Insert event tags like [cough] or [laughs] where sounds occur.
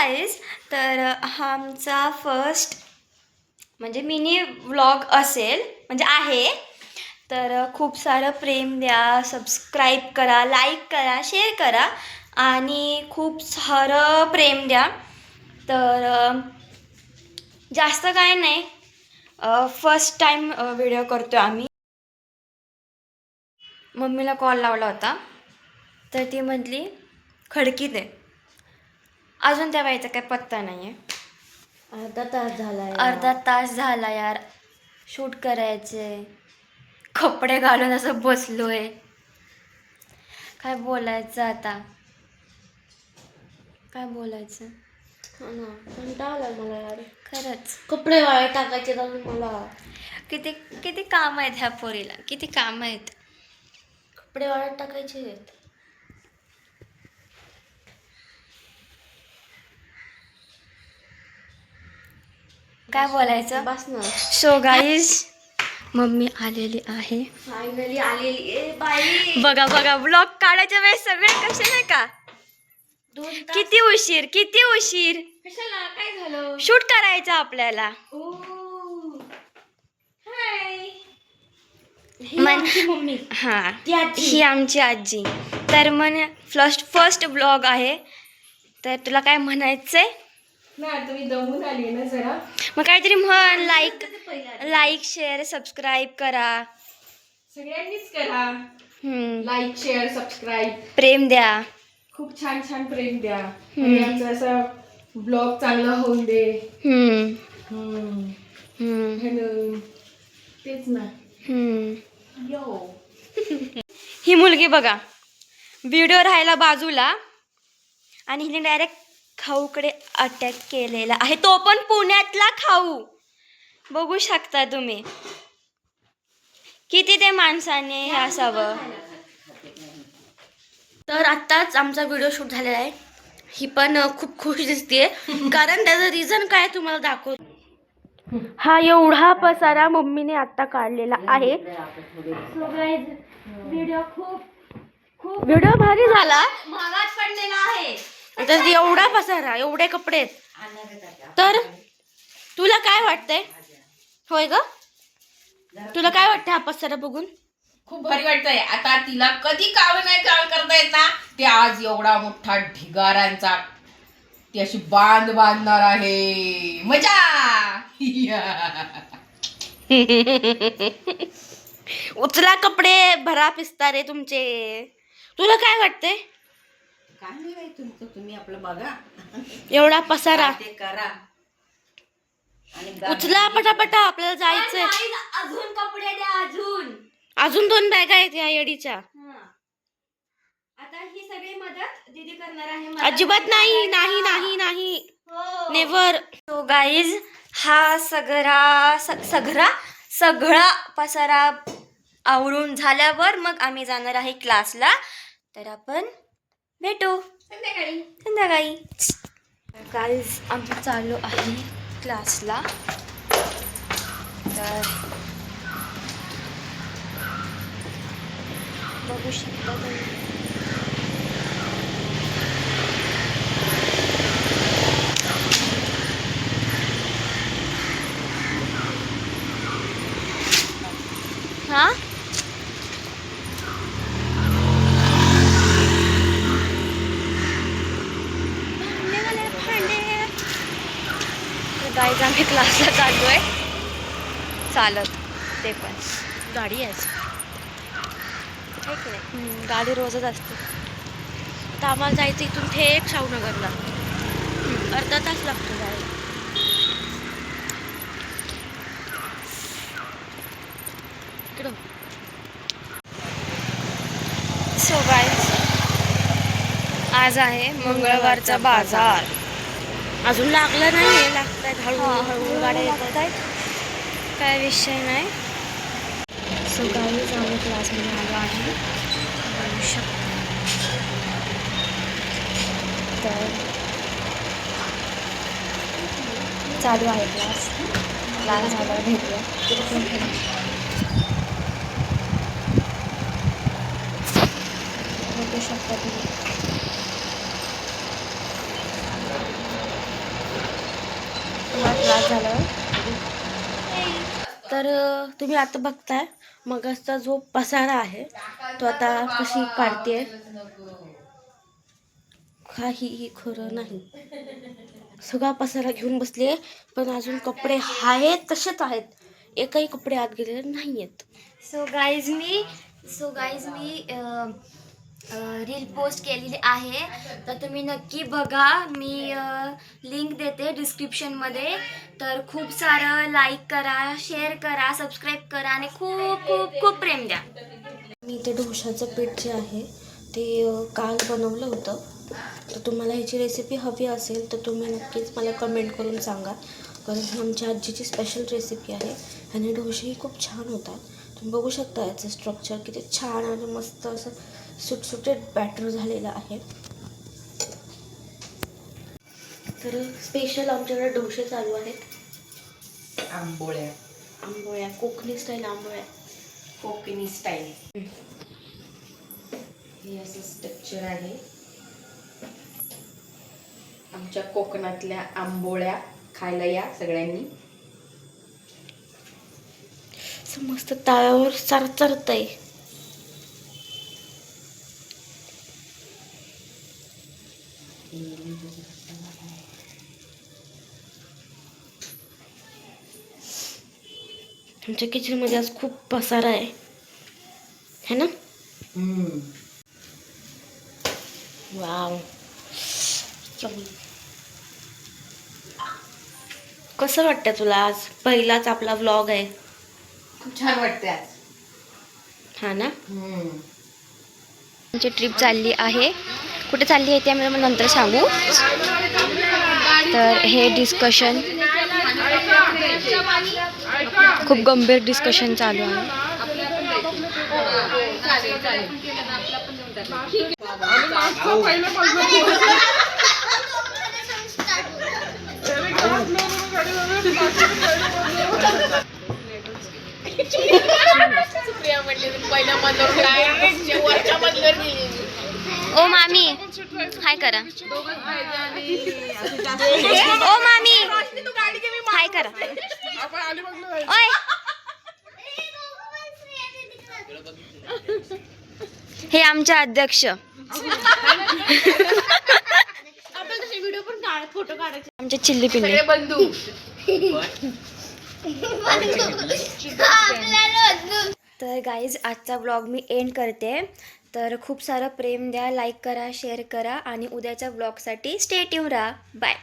Guys तर हा आमचा फर्स्ट म्हणजे मिनी व्लॉग असेल म्हणजे आहे. तर खूप सारं प्रेम द्या सबस्क्राईब करा लाईक करा शेअर करा आणि खूप सारं प्रेम द्या. तर जास्त काय नाही. फर्स्ट टाईम व्हिडिओ करतो आम्ही. मम्मीला कॉल लावला होता. तर ती म्हटली खडकीत आहे अजून त्या बाईचा काय पत्ता नाही आहे अर्धा तास झालाय अर्धा तास झाला यार. शूट करायचे. कपडे घालून असं बसलोय. काय बोलायचं आता? काय बोलायचं? हो ना कंटाळा आलाय मला यार. खरंच. कपडे वाळे टाकायचे तर मला. किती किती काम आहेत ह्या पोरीला? किती काम आहेत? कपडे वाळत टाकायचे. आहेत. काय बोलायचं? बस ना. सो गाईज मम्मी आलेली आहे. फायनली आलेली ए बाई. बघा बघा ब्लॉग काढायच्या वेळेस सगळे कसे नाही का? दोन तास. किती उशीर किती उशीर. कशाला? काय झालं? शूट करायचं आपल्याला. ओ. हाय ही मन- आमची मम्मी. हा ती आजी. ही आमची आजी. तर मन फर्स्ट फर्स्ट ब्लॉग आहे. तर तुला काय म्हणायचंय? मग काहीतरी म्हण लाईक लाईक शेअर सबस्क्राईब करा. सगळ्यांनीच करा. लाईक शेअर सबस्क्राईब प्रेम द्या. खूप छान छान प्रेम द्या. आमचं असं ब्लॉग चांगला होऊन दे. तेच ना. [laughs] ही मुलगी बघा. व्हिडिओ राहायला बाजूला. आणि हिने डायरेक्ट खाऊकडे अटॅक केलेला आहे. तो पण पुण्यातला खाऊ. बघू शकता तुम्ही. किती ते माणसाने हे असावं. तर आत्ताच आमचा व्हिडिओ शूट झालेला आहे. ही पण खूप खुश दिसते [laughs] कारण त्याचं रिझन काय तुम्हाला दाखव हा एवढा पसारा मम्मीने आता काढलेला आहे. व्हिडिओ खूप खूप व्हिडिओ भारी झाला. महागात पडलेला आहे. तर एवढा पसारा एवढे कपडे आहेत. तर तुला काय वाटतंय? होय ग? तुला काय वाटतं हा पसारा बघून? खूप भारी वाटतंय. आता तिला कधी काम नाही काम करता येत ना ते आज एवढा मोठा ढिगाऱ्यांचा ती अशी बांध बांधणार आहे. मजा! [laughs] उचला कपडे भरा पिसता रे तुमचे. तुला काय वाटतंय? काय नाही बाई तुमचं तुम्ही आपलं बघा. एवढा पसारा. ते करा. आणि गा- उचला पटापटा आपल्याला जायचंय. अजून कपडे द्या अजून. अजून दोन बॅगा आहेत या येडीच्या. आता ही सगळी मदत दीदी करणार आहे मला. अजिबात नाही नाही नाही नाही. हो. नेवर तो गाईज हा सगळा स- सगळा सगळा पसारा आवरून झाल्यावर मग आम्ही जाणार आहे क्लासला तर आपण भेटू. संध्याकाळी. संध्याकाळी. गाईज आम्ही चाललो आहे क्लासला. तर बघू शकता तुम्ही हा गाईज आम्ही क्लासला चाललो आहे चालत ते पण. गाडी आहे की नाही? गाडी रोजच असते. आता आम्हाला जायचं इथून थेट शाहूनगरला. अर्धा तास लागतो जायला. इकडं सो गाईज आज आहे मंगळवारचा बाजार. अजून लागलं नाही लागत आहेत हळू हा, हळू गाड्या आहेत काय विषय नाही. सो गाईज आम्ही क्लासमध्ये आलो आहे. बघू शकता. तर चालू आहे क्लास. क्लास झाल्यावर भेटूया. शकता तुम्ही. त्रास झालं. तर तुम्ही आता बघताय मगाचा जो पसारा आहे तो आता कशी काढते काहीही खरं नाही. सगळा पसारा घेऊन बसले पण अजून कपडे आहेत तसेच आहेत. एकही कपडे आत गेलेले नाही आहेत सो गाईज मी सो गाईज मी रील पोस्ट केलेली आहे. तर तुम्ही नक्की बघा. मी लिंक देते डिस्क्रिप्शनमध्ये तर खूप सारं लाईक करा शेअर करा सबस्क्राईब करा आणि खूप खूप खूप प्रेम द्या. मी ते डोशाचं पीठ जे आहे ते काल बनवलं होतं. तर तुम्हाला ह्याची रेसिपी हवी असेल तर तुम्ही नक्कीच मला कमेंट करून सांगा. कारण ही आमच्या आजीची स्पेशल रेसिपी आहे आणि डोसेही खूप छान होतात. तुम्ही बघू शकता याचं स्ट्रक्चर किती छान आणि मस्त असं सुटसुटीत बॅटर झालेलं आहे. तर स्पेशल आमच्याकडे डोसे चालू आहेत. आंबोळ्या. आंबोळ्या कोकणी स्टाईल आंबोळ्या. कोकणी स्टाईल हे असं स्ट्रक्चर आहे. आमच्या कोकणातल्या आंबोळ्या खायला या सगळ्यांनी. मस्त तव्यावर चरचरत आहे. आमच्या किचनमध्ये आज खूप पसारा आहे. है ना? वाव. कसं वाटतं तुला आज? पहिलाच आपला व्लॉग आहे. खूप छान वाटते आज. हा ना? आमची ट्रिप चालली आहे. कुठे चालली आहे ते आम्ही मग नंतर सांगू. तर हे डिस्कशन खूप गंभीर डिस्कशन चालू आहे. ओ मामी. हाय करा. ओ मामी. हाय करा. ओय. हे आमचे अध्यक्ष. आमचे चिल्ली पिल्ली. बंधू. तर गाईज आजचा ब्लॉग मी एंड करते. तर खूप सारं प्रेम द्या लाईक करा शेअर करा आणि उद्याच्या ब्लॉगसाठी स्टे ट्यून राहा. बाय